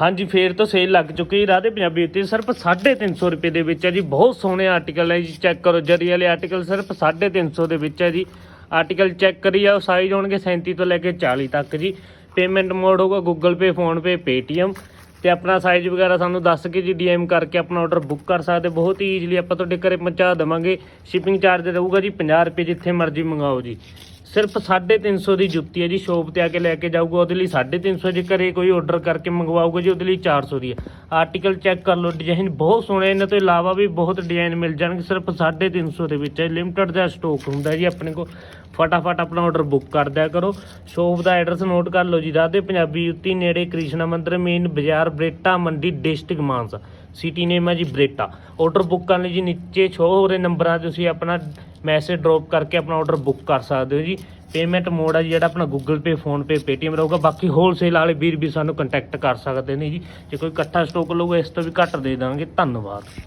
ਹਾਂਜੀ, ਫੇਰ ਤੋਂ ਸੇਲ ਲੱਗ ਚੁੱਕੀ ਹੈ। ਰਾਧੇ ਪੰਜਾਬੀ ਉੱਤੇ ਸਿਰਫ 350 ਰੁਪਏ ਦੇ ਵਿੱਚ ਹੈ ਜੀ। ਬਹੁਤ ਸੋਹਣੇ ਆਰਟੀਕਲ ਹੈ ਜੀ ਚੈੱਕ ਕਰੋ। ਜਰੀ ਵਾਲੇ ਆਰਟੀਕਲ ਸਿਰਫ 350 ਦੇ ਵਿੱਚ ਹੈ ਜੀ। ਆਰਟੀਕਲ ਚੈੱਕ ਕਰੀ ਜਾਓ ਸਾਈਜ਼ ਹੋਣਗੇ 37 ਤੋਂ ਲੈ ਕੇ 40 ਤੱਕ ਜੀ। ਪੇਮੈਂਟ ਮੋਡ ਹੋਊਗਾ Google Pay PhonePe Paytm ਤੇ ਆਪਣਾ ਸਾਈਜ਼ ਵਗੈਰਾ ਸਾਨੂੰ ਦੱਸ ਕੇ ਜੀ ਡੀਐਮ ਕਰਕੇ ਆਪਣਾ ਆਰਡਰ ਬੁੱਕ ਕਰ ਸਕਦੇ ਬਹੁਤ ਹੀ ਈਜ਼ੀਲੀ ਆਪਾਂ ਤੁਹਾਡੇ ਘਰੇ ਪਹੁੰਚਾ ਦੇਵਾਂਗੇ। ਸ਼ਿਪਿੰਗ ਚਾਰਜ ਰਹੂਗਾ ਜੀ 50 ਰੁਪਏ ਜਿੱਥੇ ਮਰਜ਼ੀ ਮੰਗਾਓ ਜੀ। ਸਿਰਫ 350 ਦੀ ਜੁੱਤੀ ਹੈ ਜੀ, ਸ਼ੋਪ ਤੇ ਆ ਕੇ ਲੈ ਕੇ ਜਾਊਗਾ, ਉਹਦੇ ਲਈ 350 ਜੇ ਘਰੇ ਕੋਈ ਆਰਡਰ ਕਰਕੇ ਮੰਗਵਾਊਗਾ ਜੀ, ਉਹਦੇ ਲਈ 400 ਦੀ ਹੈ। ਆਰਟੀਕਲ ਚੈੱਕ ਕਰ ਲਓ ਡਿਜ਼ਾਈਨ ਬਹੁਤ ਸੋਹਣੇ ਇਹਨਾਂ ਤੋਂ ਇਲਾਵਾ ਵੀ ਬਹੁਤ ਡਿਜ਼ਾਈਨ ਮਿਲ ਜਾਣਗੇ, ਸਿਰਫ 350 ਦੇ ਵਿੱਚ ਹੈ। ਲਿਮਟਿਡ ਦਾ ਸਟਾਕ ਹੁੰਦਾ ਜੀ, ਆਪਣੇ ਕੋਲ ਫਟਾਫਟ ਆਪਣਾ ਆਰਡਰ ਬੁੱਕ ਕਰ ਦਿਆ ਕਰੋ। ਸ਼ੋਪ ਦਾ ਐਡਰੈਸ ਨੋਟ ਕਰ ਲਓ ਜੀ, ਰਾਧੇ ਪੰਜਾਬੀ, ਉੱਤੀ ਨੇੜੇ ਕ੍ਰਿਸ਼ਨਾ ਮੰਦਿਰ ਮੇਨ ਬਾਜ਼ਾਰ, ਬਰੇਟਾ ਮੰਡੀ ਡਿਸਟ੍ਰਿਕਟ ਮਾਨਸਾ। ਸਿਟੀ ਨੇਮ ਹੈ ਜੀ ਬਰੇਟਾ ਆਰਡਰ ਬੁੱਕ ਕਰਨ ਲਈ ਜੀ ਨੀਚੇ ਸ਼ੋ ਹੋ ਰਹੇ ਨੰਬਰਾਂ ਤੇ ਤੁਸੀਂ ਆਪਣਾ ਮੈਸੇਜ ਡ੍ਰੌਪ ਕਰਕੇ ਆਪਣਾ ਆਰਡਰ ਬੁੱਕ ਕਰ ਸਕਦੇ ਹੋ ਜੀ। ਪੇਮੈਂਟ ਮੋਡ ਹੈ ਜੀ ਜਿਹੜਾ ਆਪਣਾ Google Pay PhonePe Paytm ਰਹੂਗਾ। ਬਾਕੀ ਹੋਲਸੇਲ ਵਾਲੇ ਵੀਰ ਵੀ ਸਾਨੂੰ ਕੰਟੈਕਟ ਕਰ ਸਕਦੇ ਨੇ ਜੀ। ਜੇ ਕੋਈ ਇਕੱਠਾ ਸਟਾਕ ਲਊਗਾ, ਇਸ ਤੋਂ ਵੀ ਘੱਟ ਦੇ ਦਾਂਗੇ। ਧੰਨਵਾਦ।